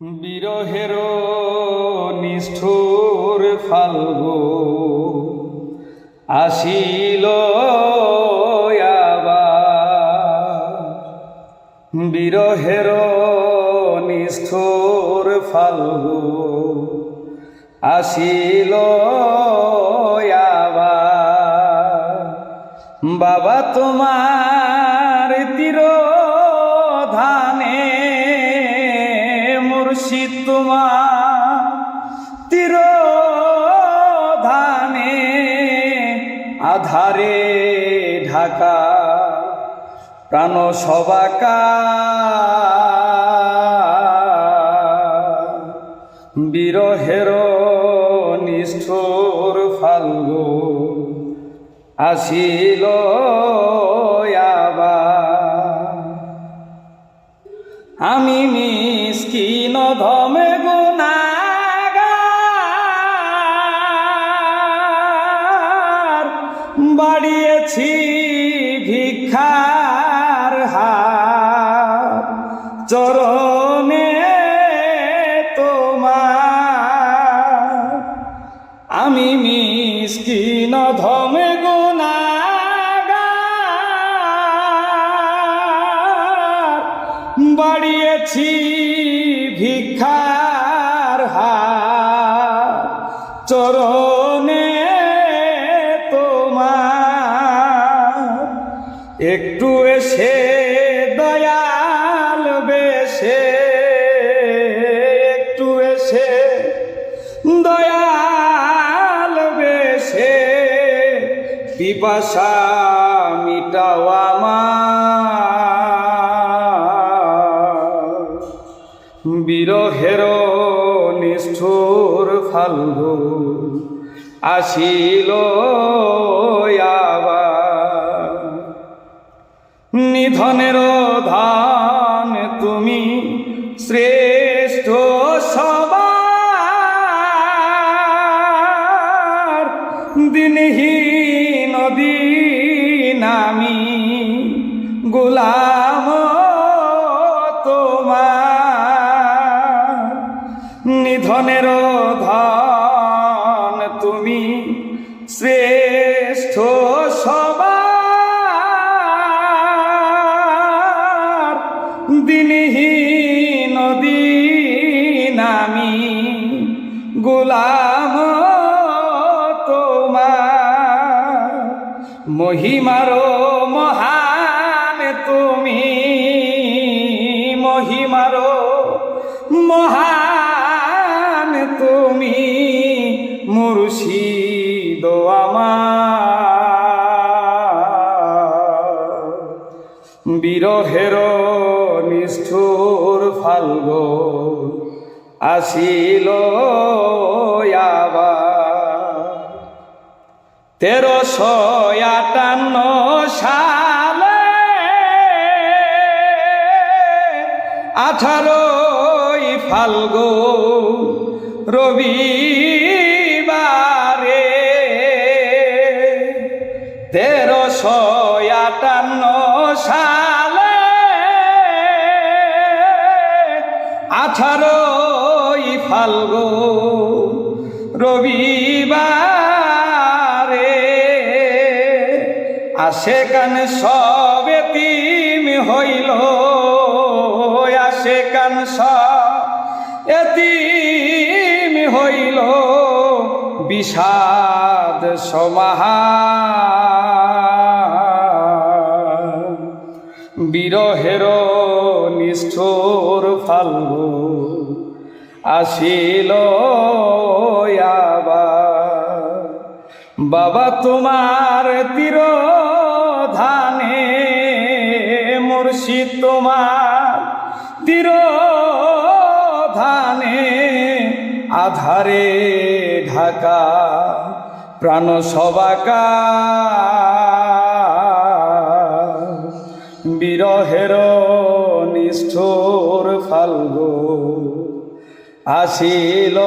বিরহের নিষ্ঠুর ফাল্গু আসিল বিরহের নিষ্ঠুর ফাল্গু আসিল বাবা তোমার তীর মুর্শিদ তোমার ধানে আধারে ঢাকা প্রাণ সবাকা বিরহের নিষ্ঠুর ফাল্গু আসিল আমি মিসকিন ধমে গুনাগার বাড়িয়েছি ভিক্ষার হার। চরণে তোমার। আমি মিসকিন ধমে গুনাগার বাড়িয়েছি ভিক্ষার হার চরণে একটু এসে দয়াল বেশে একটু এসে দয়াল বেশে। পিপাসা মিটাও আমার বিরহের নিষ্ঠুর ফাল্গু আসিল নিধনের ধান তুমি শ্রেষ্ঠ সবার। দিনহীন দিন আমি গোলাম তোমার নিধনের ধান তুমি শ্রেষ্ঠ সবার। দিনহীন দিন আমি গোলাম তোমার। মহিমারো মুর্শিদ বিরহের নিষ্ঠুর ফাল্গ আসিল তেরোশো আটান্ন সালে আঠারোই ফাল্গু রবিবারে সালে আঠারোই ফাল্গু রবিবারে আসে কান সব এতিম হইল আসে কান সব এতিম হইল বিষাদ সমাহা বিরহের নিষ্ঠুর ফাল্গু আসিল বাবা, তোমার তীর ধানে মুর্শিদ তোমার তীর ধানে আধারে ঢাকা প্রাণ সবাকা বিরহের নিষ্ঠুর ফাল্গু আসিল